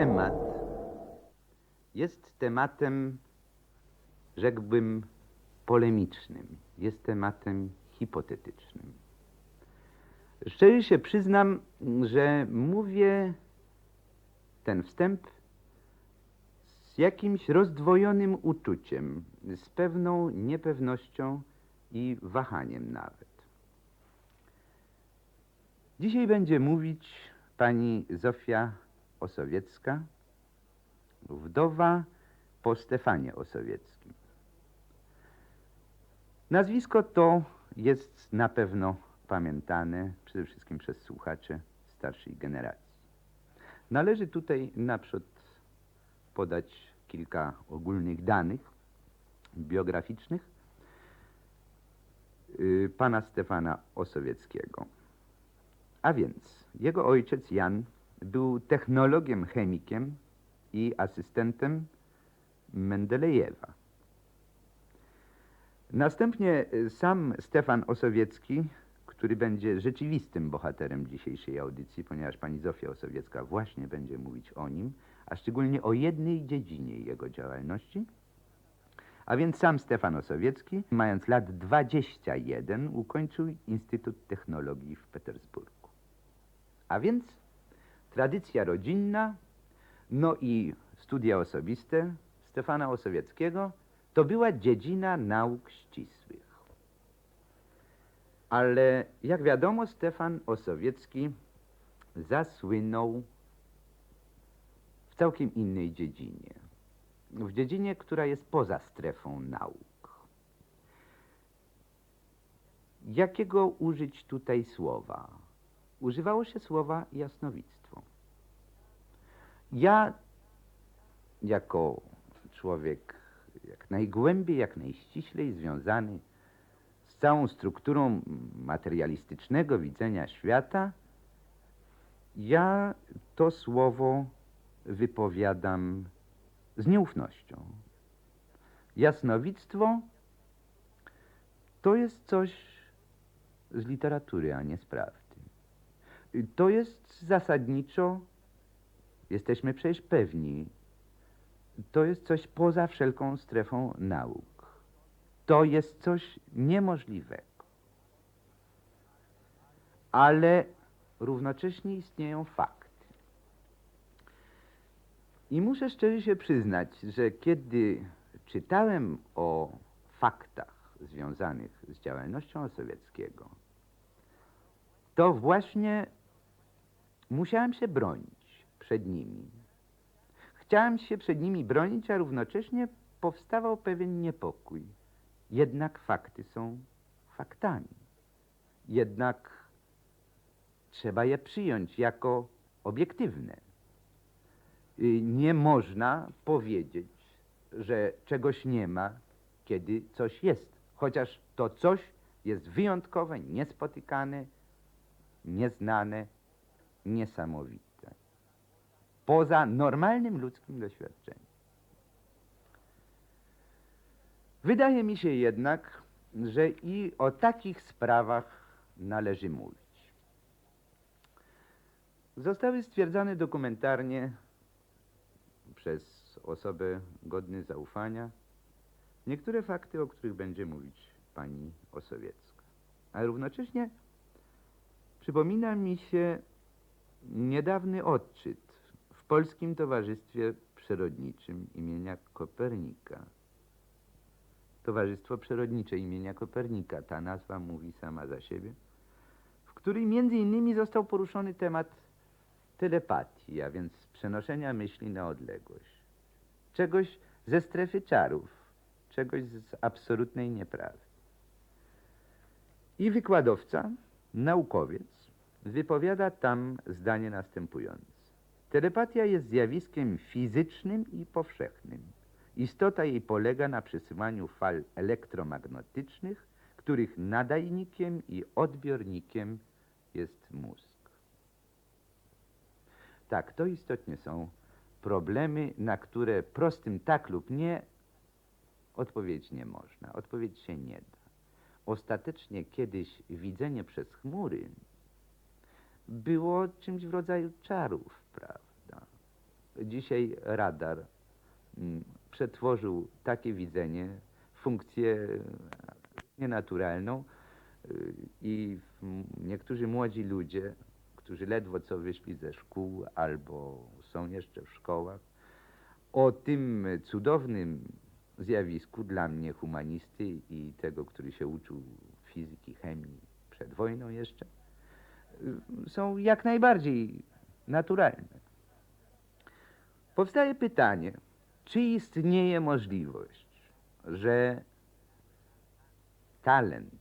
temat jest tematem, rzekłbym, polemicznym, jest tematem hipotetycznym. Szczerze się przyznam, że mówię ten wstęp z jakimś rozdwojonym uczuciem, z pewną niepewnością i wahaniem nawet. Dzisiaj będzie mówić pani Zofia Osowiecka, wdowa po Stefanie Osowieckim. Nazwisko to jest na pewno pamiętane przede wszystkim przez słuchaczy starszej generacji. Należy tutaj naprzód podać kilka ogólnych danych biograficznych y, pana Stefana Osowieckiego. A więc jego ojciec Jan był technologiem chemikiem i asystentem Mendelejewa. Następnie y, sam Stefan Osowiecki, który będzie rzeczywistym bohaterem dzisiejszej audycji, ponieważ pani Zofia Osowiecka właśnie będzie mówić o nim, a szczególnie o jednej dziedzinie jego działalności. A więc sam Stefan Osowiecki, mając lat 21, ukończył Instytut Technologii w Petersburgu. A więc tradycja rodzinna, no i studia osobiste Stefana Osowieckiego to była dziedzina nauk ścisłych. Ale jak wiadomo, Stefan Osowiecki zasłynął w całkiem innej dziedzinie. W dziedzinie, która jest poza strefą nauk. Jakiego użyć tutaj słowa? Używało się słowa jasnowictwo. Ja, jako człowiek jak najgłębiej, jak najściślej związany z całą strukturą materialistycznego widzenia świata, ja to słowo wypowiadam z nieufnością. Jasnowictwo to jest coś z literatury, a nie z prawdy. To jest zasadniczo, jesteśmy przecież pewni, to jest coś poza wszelką strefą nauk. To jest coś niemożliwego. Ale równocześnie istnieją fakty. I muszę szczerze się przyznać, że kiedy czytałem o faktach związanych z działalnością Osowieckiego, to właśnie musiałem się bronić przed nimi. Chciałem się przed nimi bronić, a równocześnie powstawał pewien niepokój. Jednak fakty są faktami. Jednak trzeba je przyjąć jako obiektywne. Y, Nie można powiedzieć, że czegoś nie ma, kiedy coś jest. Chociaż to coś jest wyjątkowe, niespotykane, nieznane, niesamowite. Poza normalnym ludzkim doświadczeniem. Wydaje mi się jednak, że i o takich sprawach należy mówić. Zostały stwierdzone dokumentarnie przez osobę godne zaufania niektóre fakty, o których będzie mówić pani Osowiecka. Ale równocześnie przypomina mi się niedawny odczyt Polskim Towarzystwie Przyrodniczym imienia Kopernika. Towarzystwo Przyrodnicze imienia Kopernika, ta nazwa mówi sama za siebie, w której między innymi został poruszony temat telepatii, a więc przenoszenia myśli na odległość. Czegoś ze strefy czarów, czegoś z absolutnej nieprawdy. I wykładowca, naukowiec, wypowiada tam zdanie następujące. Telepatia jest zjawiskiem fizycznym i powszechnym. Istota jej polega na przesyłaniu fal elektromagnetycznych, których nadajnikiem i odbiornikiem jest mózg. Tak, to istotnie są problemy, na które prostym tak lub nie odpowiedzieć nie można. Odpowiedzieć się nie da. Ostatecznie kiedyś widzenie przez chmury było czymś w rodzaju czarów, prawda? dzisiaj radar mm, przetworzył takie widzenie funkcję nienaturalną y, i niektórzy młodzi ludzie, którzy ledwo co wyszli ze szkół albo są jeszcze w szkołach, o tym cudownym zjawisku dla mnie humanisty i tego, który się uczył fizyki, chemii przed wojną jeszcze, y, są jak najbardziej naturalne. Powstaje pytanie, czy istnieje możliwość, że talent,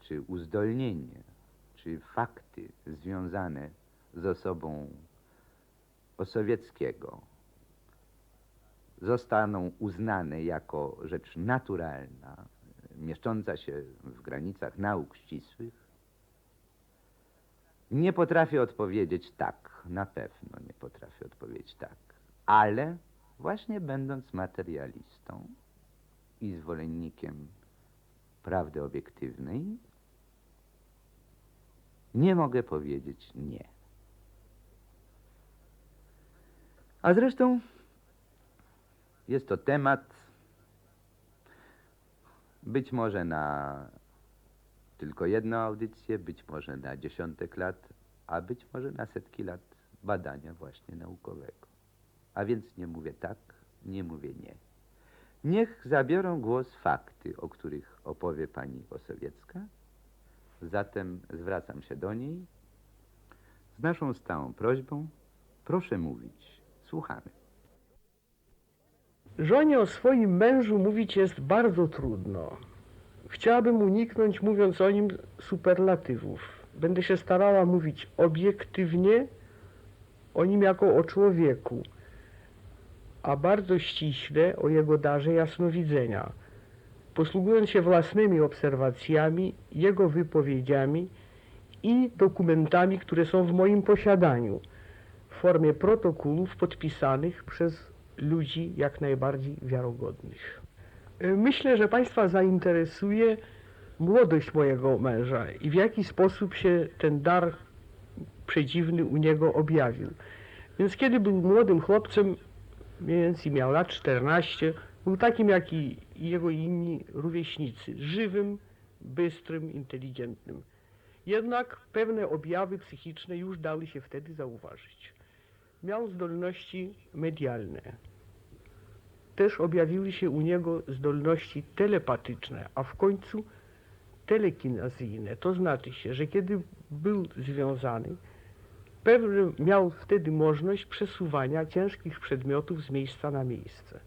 czy uzdolnienie, czy fakty związane z osobą Osowieckiego zostaną uznane jako rzecz naturalna, mieszcząca się w granicach nauk ścisłych? Nie potrafię odpowiedzieć tak, na pewno nie potrafię odpowiedzieć tak, ale właśnie będąc materialistą i zwolennikiem prawdy obiektywnej, nie mogę powiedzieć nie. A zresztą jest to temat być może na tylko jedną audycję, być może na dziesiątek lat, a być może na setki lat badania właśnie naukowego. A więc nie mówię tak, nie mówię nie. Niech zabiorą głos fakty, o których opowie pani Osowiecka. Zatem zwracam się do niej z naszą stałą prośbą. Proszę mówić. Słuchamy. Żonie o swoim mężu mówić jest bardzo trudno. Chciałabym uniknąć, mówiąc o nim, superlatywów. Będę się starała mówić obiektywnie o nim jako o człowieku, a bardzo ściśle o jego darze jasnowidzenia, posługując się własnymi obserwacjami, jego wypowiedziami i dokumentami, które są w moim posiadaniu, w formie protokołów podpisanych przez ludzi jak najbardziej wiarogodnych. Myślę, że Państwa zainteresuje młodość mojego męża i w jaki sposób się ten dar przedziwny u niego objawił. Więc kiedy był młodym chłopcem, mniej więcej miał lat 14, był takim jak i jego inni rówieśnicy, żywym, bystrym, inteligentnym. Jednak pewne objawy psychiczne już dały się wtedy zauważyć. Miał zdolności medialne. Też objawiły się u niego zdolności telepatyczne, a w końcu telekinazyjne. To znaczy się, że kiedy był związany, pewnie miał wtedy możliwość przesuwania ciężkich przedmiotów z miejsca na miejsce.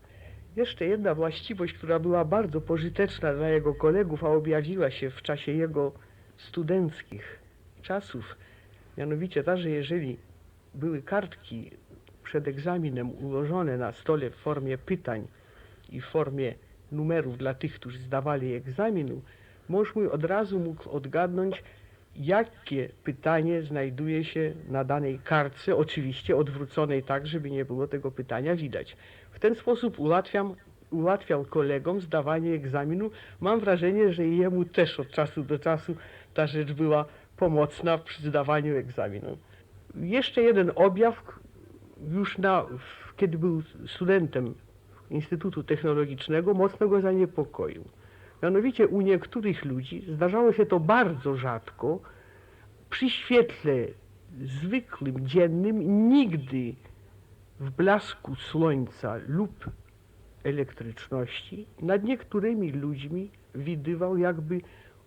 Jeszcze jedna właściwość, która była bardzo pożyteczna dla jego kolegów, a objawiła się w czasie jego studenckich czasów, mianowicie ta, że jeżeli były kartki przed egzaminem ułożone na stole w formie pytań i w formie numerów dla tych, którzy zdawali egzaminu, mąż mój od razu mógł odgadnąć, jakie pytanie znajduje się na danej kartce, oczywiście odwróconej tak, żeby nie było tego pytania widać. W ten sposób ułatwiam, ułatwiał kolegom zdawanie egzaminu. Mam wrażenie, że jemu też od czasu do czasu ta rzecz była pomocna przy zdawaniu egzaminu. Jeszcze jeden objaw, już na, kiedy był studentem Instytutu Technologicznego, mocno go zaniepokoił. Mianowicie u niektórych ludzi zdarzało się to bardzo rzadko, przy świetle zwykłym, dziennym, nigdy w blasku słońca lub elektryczności, nad niektórymi ludźmi widywał jakby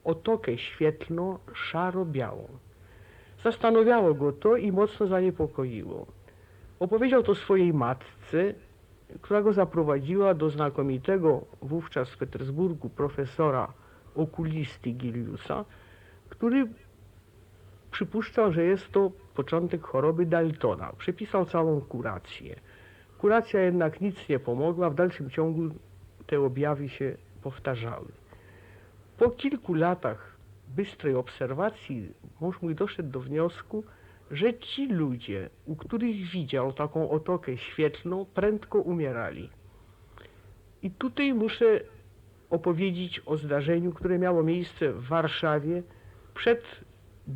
otokę świetlną szaro-białą. Zastanawiało go to i mocno zaniepokoiło. Opowiedział to swojej matce, która go zaprowadziła do znakomitego wówczas w Petersburgu profesora okulisty Giliusa, który przypuszczał, że jest to początek choroby Daltona. Przepisał całą kurację. Kuracja jednak nic nie pomogła, w dalszym ciągu te objawy się powtarzały. Po kilku latach bystrej obserwacji mąż mój doszedł do wniosku, że ci ludzie, u których widział taką otokę świetlną, prędko umierali. I tutaj muszę opowiedzieć o zdarzeniu, które miało miejsce w Warszawie przed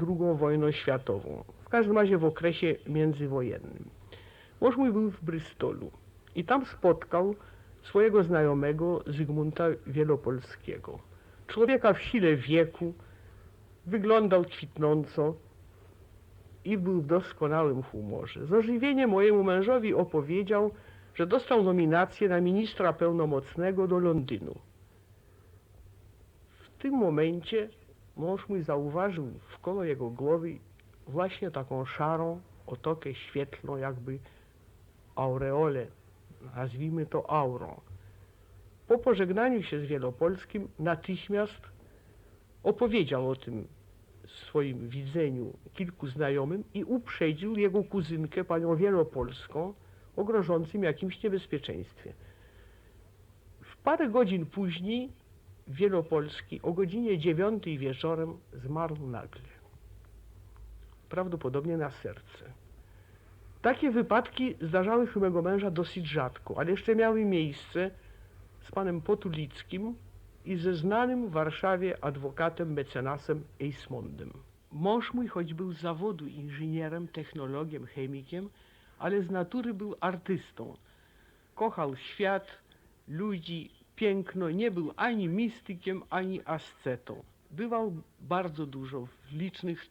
II wojną światową, w każdym razie w okresie międzywojennym. Mąż mój był w Brystolu i tam spotkał swojego znajomego Zygmunta Wielopolskiego. Człowieka w sile wieku, wyglądał kwitnąco i był w doskonałym humorze. Z ożywieniem mojemu mężowi opowiedział, że dostał nominację na ministra pełnomocnego do Londynu. W tym momencie mąż mój zauważył w koło jego głowy właśnie taką szarą otokę świetlną, jakby aureolę, nazwijmy to aurą. Po pożegnaniu się z Wielopolskim natychmiast opowiedział o tym swoim widzeniu kilku znajomym i uprzedził jego kuzynkę, panią Wielopolską, o grożącym jakimś niebezpieczeństwie. W parę godzin później Wielopolski o godzinie dziewiątej wieczorem zmarł nagle. Prawdopodobnie na serce. Takie wypadki zdarzały się mego męża dosyć rzadko, ale jeszcze miały miejsce z panem Potulickim i ze znanym w Warszawie adwokatem mecenasem Eismondem. Mąż mój, choć był z zawodu inżynierem, technologiem, chemikiem, ale z natury był artystą. Kochał świat, ludzi, piękno, nie był ani mistykiem, ani ascetą. Bywał bardzo dużo w licznych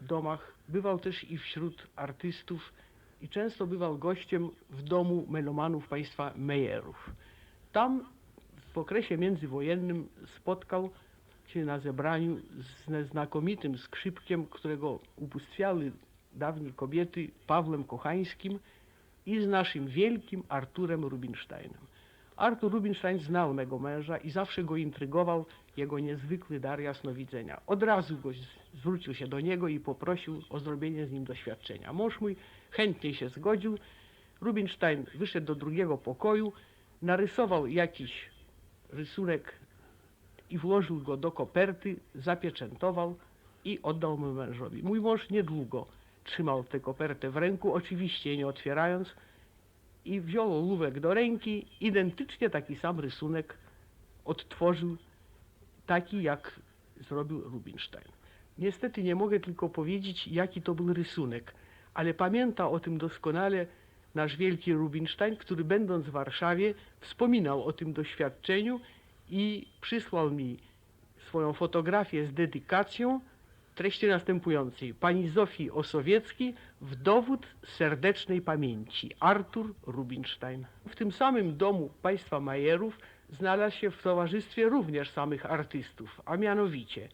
domach, bywał też i wśród artystów i często bywał gościem w domu melomanów państwa Mejerów. Tam okresie międzywojennym spotkał się na zebraniu z znakomitym skrzypkiem, którego ubóstwiały dawniej kobiety, Pawłem Kochańskim i z naszym wielkim Arturem Rubinsteinem. Artur Rubinstein znał mego męża i zawsze go intrygował jego niezwykły dar jasnowidzenia. Od razu go zwrócił się do niego i poprosił o zrobienie z nim doświadczenia. Mąż mój chętnie się zgodził. Rubinstein wyszedł do drugiego pokoju, narysował jakiś rysunek i włożył go do koperty, zapieczętował i oddał mu mężowi. Mój mąż niedługo trzymał tę kopertę w ręku, oczywiście nie otwierając, i wziął ołówek do ręki, identycznie taki sam rysunek odtworzył, taki jak zrobił Rubinstein. Niestety nie mogę tylko powiedzieć, jaki to był rysunek, ale pamięta o tym doskonale nasz wielki Rubinstein, który będąc w Warszawie wspominał o tym doświadczeniu i przysłał mi swoją fotografię z dedykacją treści następującej. Pani Zofii Osowiecki w dowód serdecznej pamięci. Artur Rubinstein. W tym samym domu państwa Majerów znalazł się w towarzystwie również samych artystów, a mianowicie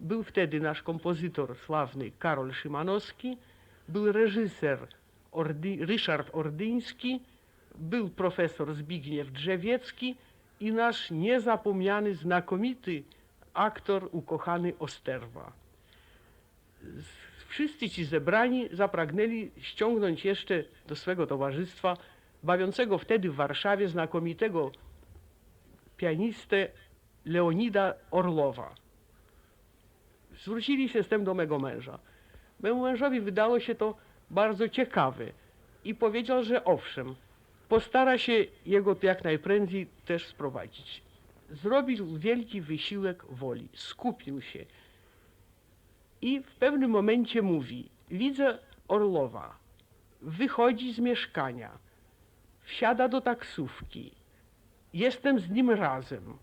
był wtedy nasz kompozytor sławny Karol Szymanowski, był reżyser Ordy, Ryszard Ordyński, był profesor Zbigniew Drzewiecki i nasz niezapomniany, znakomity aktor ukochany Osterwa. Wszyscy ci zebrani zapragnęli ściągnąć jeszcze do swego towarzystwa bawiącego wtedy w Warszawie znakomitego pianistę Leonida Orlowa. Zwrócili się z tym do mego męża. Memu mężowi wydało się to bardzo ciekawe i powiedział, że owszem, postara się jego jak najprędzej też sprowadzić. Zrobił wielki wysiłek woli, skupił się i w pewnym momencie mówi: Widzę Orlowa, wychodzi z mieszkania, wsiada do taksówki, jestem z nim razem.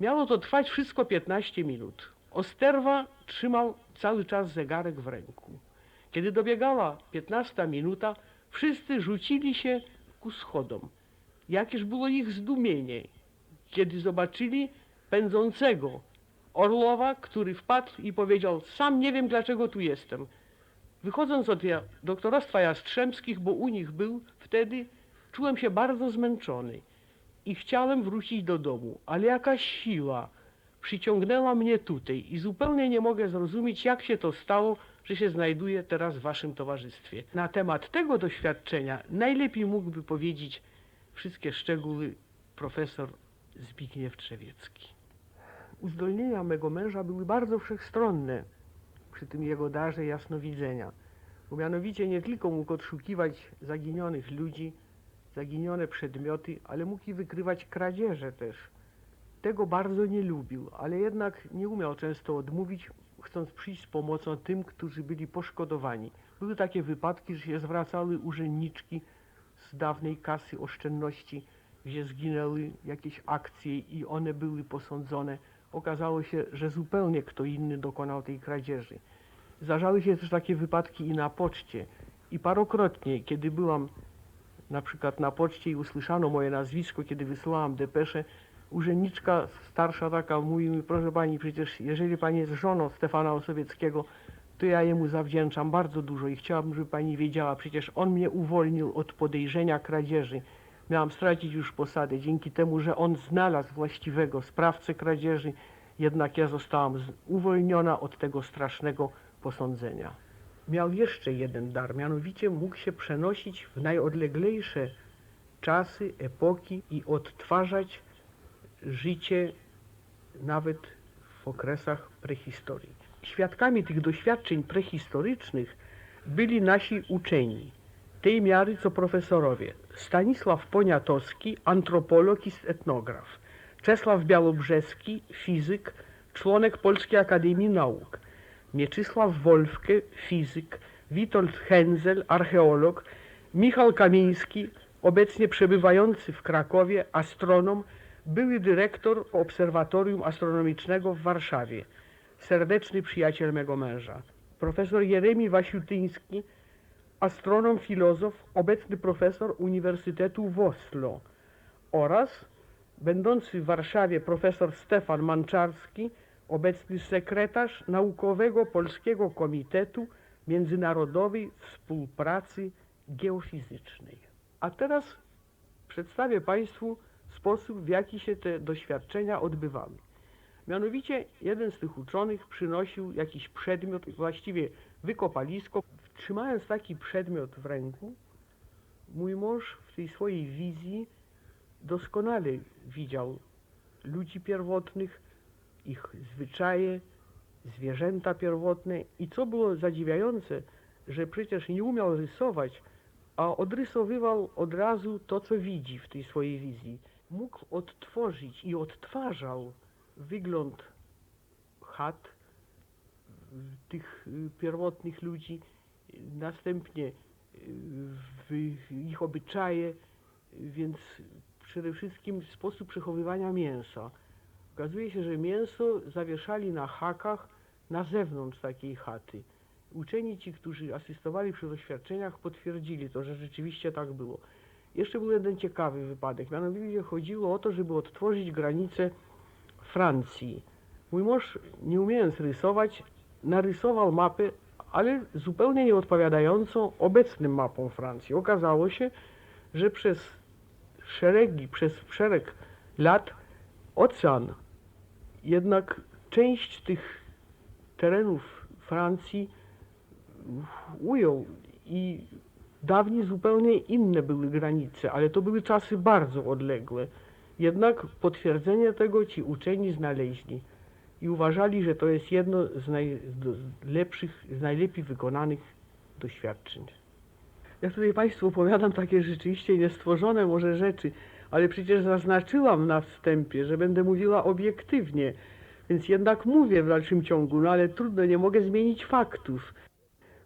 Miało to trwać wszystko 15 minut. Osterwa trzymał cały czas zegarek w ręku. Kiedy dobiegała 15 minuta, wszyscy rzucili się ku schodom. Jakież było ich zdumienie, kiedy zobaczyli pędzącego Orlowa, który wpadł i powiedział: Sam nie wiem, dlaczego tu jestem. Wychodząc od ja- doktorostwa Jastrzębskich, bo u nich był wtedy, czułem się bardzo zmęczony i chciałem wrócić do domu, ale jakaś siła przyciągnęła mnie tutaj i zupełnie nie mogę zrozumieć, jak się to stało, że się znajduję teraz w waszym towarzystwie. Na temat tego doświadczenia najlepiej mógłby powiedzieć wszystkie szczegóły profesor Zbigniew Trzewiecki. Uzdolnienia mego męża były bardzo wszechstronne przy tym jego darze jasnowidzenia. Bo mianowicie nie tylko mógł odszukiwać zaginionych ludzi, zaginione przedmioty, ale mógł i wykrywać kradzieże też. Tego bardzo nie lubił, ale jednak nie umiał często odmówić, chcąc przyjść z pomocą tym, którzy byli poszkodowani. Były takie wypadki, że się zwracały urzędniczki z dawnej kasy oszczędności, gdzie zginęły jakieś akcje i one były posądzone. Okazało się, że zupełnie kto inny dokonał tej kradzieży. Zdarzały się też takie wypadki i na poczcie. I parokrotnie, kiedy byłam na przykład na poczcie i usłyszano moje nazwisko, kiedy wysyłałam depeszę, urzędniczka starsza taka mówi mi, proszę pani, przecież jeżeli pani jest żoną Stefana Osowieckiego, to ja jemu zawdzięczam bardzo dużo i chciałabym, żeby pani wiedziała, przecież on mnie uwolnił od podejrzenia kradzieży. Miałam stracić już posadę dzięki temu, że on znalazł właściwego sprawcę kradzieży, jednak ja zostałam uwolniona od tego strasznego posądzenia. Miał jeszcze jeden dar, mianowicie mógł się przenosić w najodleglejsze czasy, epoki i odtwarzać życie nawet w okresach prehistorii. Świadkami tych doświadczeń prehistorycznych byli nasi uczeni, tej miary co profesorowie. Stanisław Poniatowski, antropolog i etnograf. Czesław Białobrzeski, fizyk, członek Polskiej Akademii Nauk. Mieczysław Wolfke, fizyk, Witold Henzel, archeolog, Michał Kamieński, obecnie przebywający w Krakowie, astronom, były dyrektor Obserwatorium Astronomicznego w Warszawie, serdeczny przyjaciel mego męża. Profesor Jeremi Wasiutyński, astronom, filozof, obecny profesor Uniwersytetu w Oslo oraz będący w Warszawie profesor Stefan Manczarski, obecny sekretarz Naukowego Polskiego Komitetu Międzynarodowej Współpracy Geofizycznej. A teraz przedstawię Państwu sposób, w jaki się te doświadczenia odbywały. Mianowicie jeden z tych uczonych przynosił jakiś przedmiot, właściwie wykopalisko. Trzymając taki przedmiot w ręku, mój mąż w tej swojej wizji doskonale widział ludzi pierwotnych, ich zwyczaje, zwierzęta pierwotne i co było zadziwiające, że przecież nie umiał rysować, a odrysowywał od razu to, co widzi w tej swojej wizji. Mógł odtworzyć i odtwarzał wygląd chat tych y, pierwotnych ludzi, następnie y, ich obyczaje, więc przede wszystkim sposób przechowywania mięsa. Okazuje się, że mięso zawieszali na hakach na zewnątrz takiej chaty. Uczeni ci, którzy asystowali przy doświadczeniach, potwierdzili to, że rzeczywiście tak było. Jeszcze był jeden ciekawy wypadek. Mianowicie chodziło o to, żeby odtworzyć granicę Francji. Mój mąż, nie umiejąc rysować, narysował mapę, ale zupełnie nie odpowiadającą obecnym mapom Francji. Okazało się, że przez szeregi, przez szereg lat ocean jednak część tych terenów Francji ujął i dawniej zupełnie inne były granice, ale to były czasy bardzo odległe. Jednak potwierdzenie tego ci uczeni znaleźli i uważali, że to jest jedno z najlepszych, z najlepiej wykonanych doświadczeń. Ja tutaj Państwu opowiadam takie rzeczywiście niestworzone może rzeczy, ale przecież zaznaczyłam na wstępie, że będę mówiła obiektywnie, więc jednak mówię w dalszym ciągu, no ale trudno, nie mogę zmienić faktów.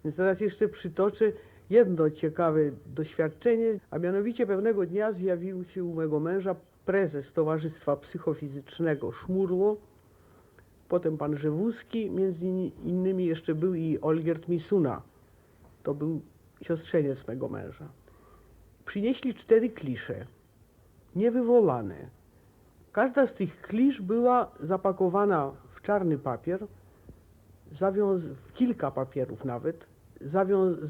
Więc teraz jeszcze przytoczę jedno ciekawe doświadczenie, a mianowicie pewnego dnia zjawił się u mego męża prezes Towarzystwa Psychofizycznego Szmurło, potem pan Żewuski, między innymi jeszcze był i Olgierd Misuna, to był siostrzeniec mego męża. Przynieśli cztery klisze, niewywołane. Każda z tych klisz była zapakowana w czarny papier, zawiąz w kilka papierów nawet,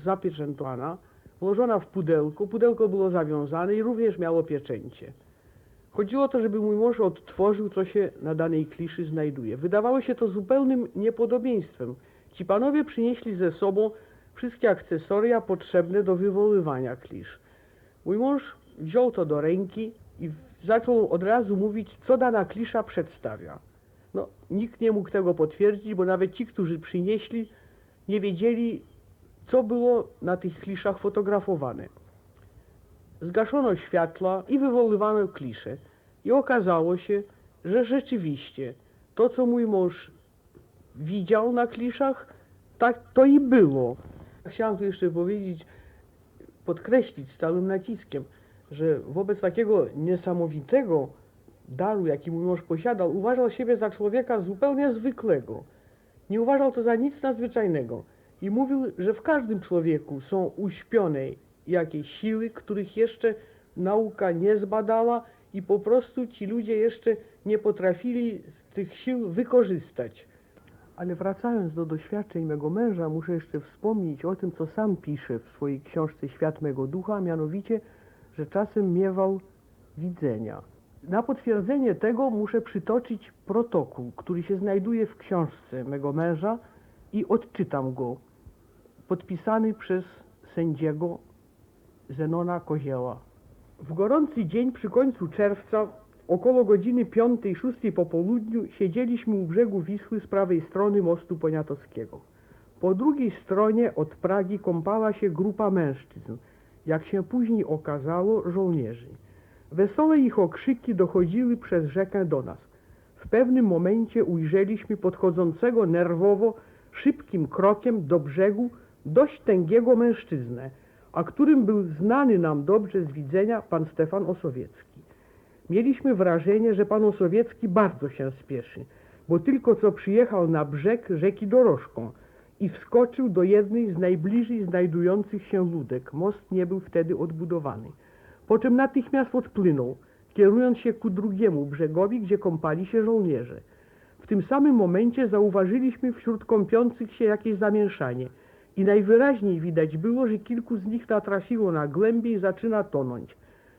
zapieczętowana, włożona w pudełko. Pudełko było zawiązane i również miało pieczęcie. Chodziło o to, żeby mój mąż odtworzył, co się na danej kliszy znajduje. Wydawało się to zupełnym niepodobieństwem. Ci panowie przynieśli ze sobą wszystkie akcesoria potrzebne do wywoływania klisz. Mój mąż wziął to do ręki i zaczął od razu mówić, co dana klisza przedstawia. No, nikt nie mógł tego potwierdzić, bo nawet ci, którzy przynieśli, nie wiedzieli, co było na tych kliszach fotografowane. Zgaszono światła i wywoływano klisze. I okazało się, że rzeczywiście to, co mój mąż widział na kliszach, tak to i było. Chciałem tu jeszcze powiedzieć, podkreślić z całym naciskiem, że wobec takiego niesamowitego daru, jaki mój mąż posiadał, uważał siebie za człowieka zupełnie zwykłego. Nie uważał to za nic nadzwyczajnego i mówił, że w każdym człowieku są uśpione jakieś siły, których jeszcze nauka nie zbadała i po prostu ci ludzie jeszcze nie potrafili tych sił wykorzystać. Ale wracając do doświadczeń mego męża, muszę jeszcze wspomnieć o tym, co sam pisze w swojej książce Świat mego ducha, mianowicie, że czasem miewał widzenia. Na potwierdzenie tego muszę przytoczyć protokół, który się znajduje w książce mego męża i odczytam go, podpisany przez sędziego Zenona Kozieła. W gorący dzień przy końcu czerwca, około godziny 5-6 po południu, siedzieliśmy u brzegu Wisły z prawej strony mostu poniatowskiego. Po drugiej stronie od Pragi kąpała się grupa mężczyzn, jak się później okazało, żołnierzy. Wesołe ich okrzyki dochodziły przez rzekę do nas. W pewnym momencie ujrzeliśmy podchodzącego nerwowo, szybkim krokiem do brzegu dość tęgiego mężczyznę, a którym był znany nam dobrze z widzenia pan Stefan Osowiecki. Mieliśmy wrażenie, że pan Osowiecki bardzo się spieszy, bo tylko co przyjechał na brzeg rzeki Dorożką i wskoczył do jednej z najbliżej znajdujących się ludek. Most nie był wtedy odbudowany. Po czym natychmiast odpłynął, kierując się ku drugiemu brzegowi, gdzie kąpali się żołnierze. W tym samym momencie zauważyliśmy wśród kąpiących się jakieś zamieszanie i najwyraźniej widać było, że kilku z nich natrafiło na głębię i zaczyna tonąć.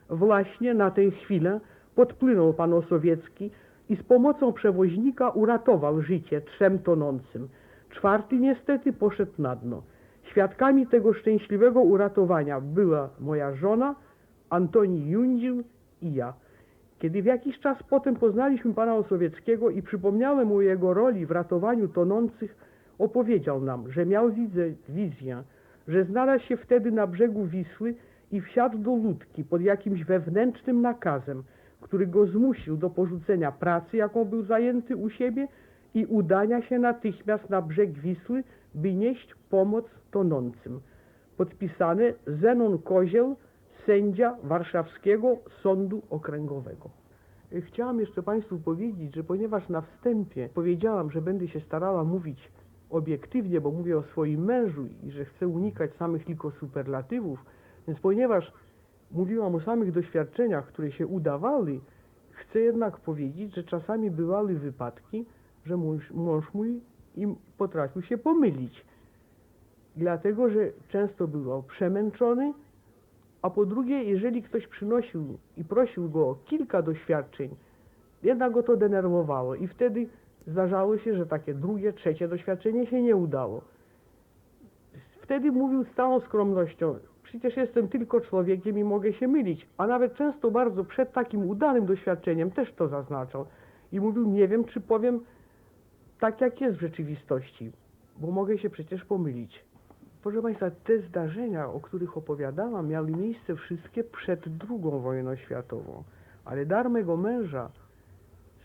Właśnie na tę chwilę podpłynął pan Osowiecki i z pomocą przewoźnika uratował życie trzem tonącym. Czwarty niestety poszedł na dno. Świadkami tego szczęśliwego uratowania była moja żona, Antoni Jundził i ja. Kiedy w jakiś czas potem poznaliśmy pana Osowieckiego i przypomniałem mu jego roli w ratowaniu tonących, opowiedział nam, że miał wizję, że znalazł się wtedy na brzegu Wisły i wsiadł do łódki pod jakimś wewnętrznym nakazem, który go zmusił do porzucenia pracy, jaką był zajęty u siebie i udania się natychmiast na brzeg Wisły, by nieść pomoc tonącym. Podpisane Zenon Kozieł, sędzia Warszawskiego Sądu Okręgowego. Chciałam jeszcze Państwu powiedzieć, że ponieważ na wstępie powiedziałam, że będę się starała mówić obiektywnie, bo mówię o swoim mężu i że chcę unikać samych tylko superlatywów, więc ponieważ mówiłam o samych doświadczeniach, które się udawały, chcę jednak powiedzieć, że czasami bywały wypadki, że mąż, mąż mój im potrafił się pomylić. Dlatego, że często był przemęczony, a po drugie, jeżeli ktoś przynosił i prosił go o kilka doświadczeń, jednak go to denerwowało i wtedy zdarzało się, że takie drugie, trzecie doświadczenie się nie udało. Wtedy mówił z całą skromnością, przecież jestem tylko człowiekiem i mogę się mylić, a nawet często bardzo przed takim udanym doświadczeniem też to zaznaczał. I mówił, nie wiem, czy powiem tak, jak jest w rzeczywistości, bo mogę się przecież pomylić. Proszę Państwa, te zdarzenia, o których opowiadałam, miały miejsce wszystkie przed II wojną światową, ale dar mego męża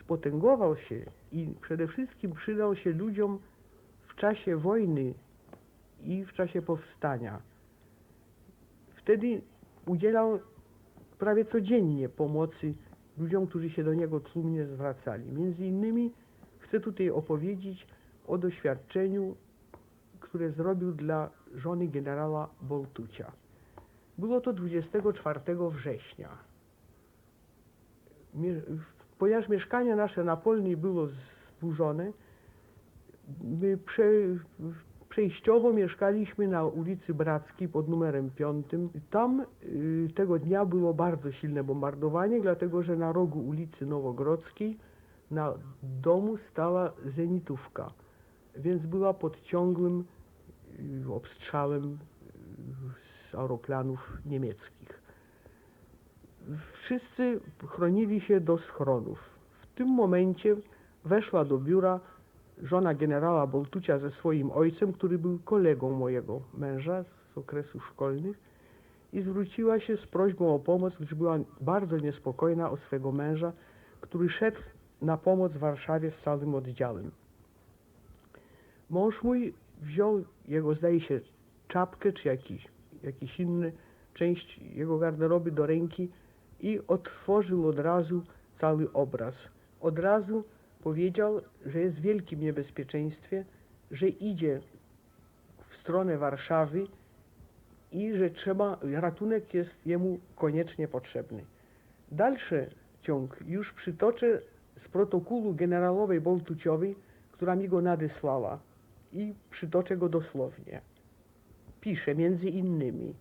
spotęgował się i przede wszystkim przydał się ludziom w czasie wojny i w czasie powstania. Wtedy udzielał prawie codziennie pomocy ludziom, którzy się do niego tłumnie zwracali. Między innymi chcę tutaj opowiedzieć o doświadczeniu, które zrobił dla żony generała Boltucia. Było to 24 września. Mie- Ponieważ mieszkanie nasze na Polnej było zburzone, my prze, przejściowo mieszkaliśmy na ulicy Brackiej pod numerem 5. Tam y, tego dnia było bardzo silne bombardowanie, dlatego że na rogu ulicy Nowogrodzkiej na domu stała zenitówka, więc była pod ciągłym y, obstrzałem y, z aeroplanów niemieckich. Wszyscy chronili się do schronów. W tym momencie weszła do biura żona generała Boltucia ze swoim ojcem, który był kolegą mojego męża z okresów szkolnych i zwróciła się z prośbą o pomoc, gdyż była bardzo niespokojna o swego męża, który szedł na pomoc w Warszawie z całym oddziałem. Mąż mój wziął jego, zdaje się, czapkę czy jakiś, jakiś inny część jego garderoby do ręki i otworzył od razu cały obraz. Od razu powiedział, że jest w wielkim niebezpieczeństwie, że idzie w stronę Warszawy i że trzeba, ratunek jest jemu koniecznie potrzebny. Dalszy ciąg już przytoczę z protokołu generalowej Boltuciowej, która mi go nadesłała i przytoczę go dosłownie. Pisze między innymi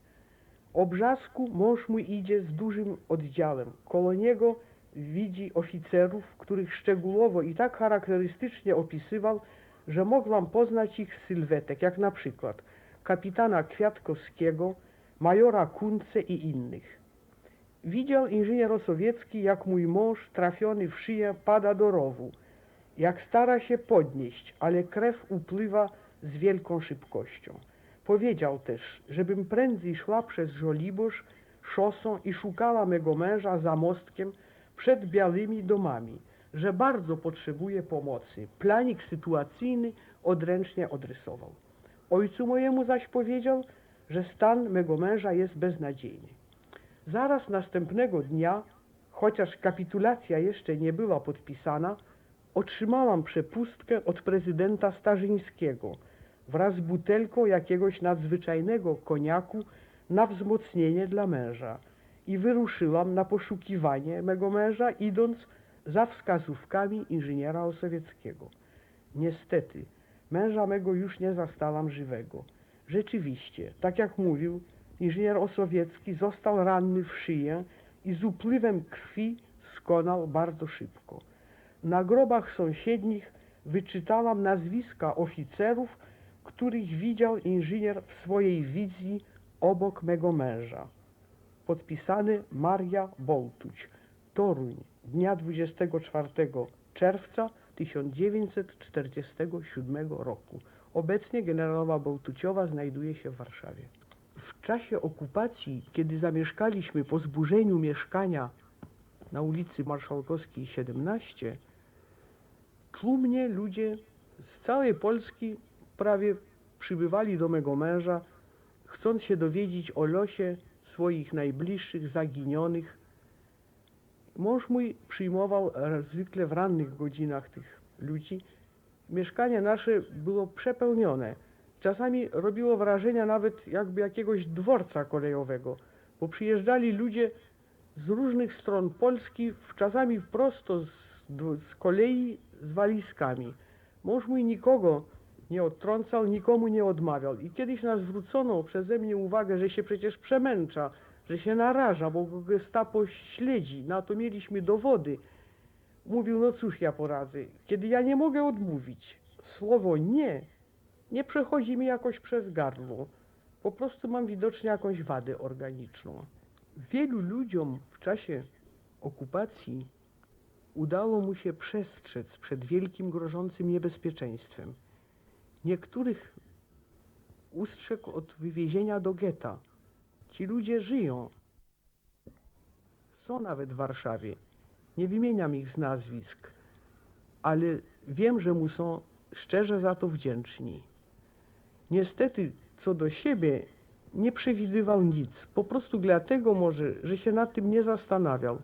Obrzasku mąż mój idzie z dużym oddziałem. Koło niego widzi oficerów, których szczegółowo i tak charakterystycznie opisywał, że mogłam poznać ich sylwetek, jak na przykład kapitana Kwiatkowskiego, majora Kunce i innych. Widział inżynier Osowiecki, jak mój mąż trafiony w szyję pada do rowu, jak stara się podnieść, ale krew upływa z wielką szybkością. Powiedział też, żebym prędzej szła przez Żoliborz szosą i szukała mego męża za mostkiem przed białymi domami, że bardzo potrzebuje pomocy. Planik sytuacyjny odręcznie odrysował. Ojcu mojemu zaś powiedział, że stan mego męża jest beznadziejny. Zaraz następnego dnia, chociaż kapitulacja jeszcze nie była podpisana, otrzymałam przepustkę od prezydenta Starzyńskiego wraz z butelką jakiegoś nadzwyczajnego koniaku na wzmocnienie dla męża i wyruszyłam na poszukiwanie mego męża, idąc za wskazówkami inżyniera Osowieckiego. Niestety, męża mego już nie zastałam żywego. Rzeczywiście, tak jak mówił, inżynier Osowiecki został ranny w szyję i z upływem krwi skonał bardzo szybko. Na grobach sąsiednich wyczytałam nazwiska oficerów, których widział inżynier w swojej wizji obok mego męża. Podpisany Maria Boltuć, Toruń, dnia 24 czerwca 1947 roku. Obecnie generała Boltuciowa znajduje się w Warszawie. W czasie okupacji, kiedy zamieszkaliśmy po zburzeniu mieszkania na ulicy Marszałkowskiej 17, tłumnie ludzie z całej Polski prawie przybywali do mego męża, chcąc się dowiedzieć o losie swoich najbliższych zaginionych. Mąż mój przyjmował zwykle w rannych godzinach tych ludzi. Mieszkanie nasze było przepełnione. Czasami robiło wrażenie nawet jakby jakiegoś dworca kolejowego, bo przyjeżdżali ludzie z różnych stron Polski, czasami prosto z, z kolei z walizkami. Mąż mój nikogo nie odtrącał, nikomu nie odmawiał. I kiedyś nas zwrócono przeze mnie uwagę, że się przecież przemęcza, że się naraża, bo go gestapo śledzi. Na to mieliśmy dowody. Mówił, no cóż ja poradzę, kiedy ja nie mogę odmówić. Słowo nie nie przechodzi mi jakoś przez gardło. Po prostu mam widocznie jakąś wadę organiczną. Wielu ludziom w czasie okupacji udało mu się przestrzec przed wielkim grożącym niebezpieczeństwem. Niektórych ustrzegł od wywiezienia do getta. Ci ludzie żyją. Są nawet w Warszawie. Nie wymieniam ich z nazwisk, ale wiem, że mu są szczerze za to wdzięczni. Niestety, co do siebie, nie przewidywał nic. Po prostu dlatego może, że się nad tym nie zastanawiał.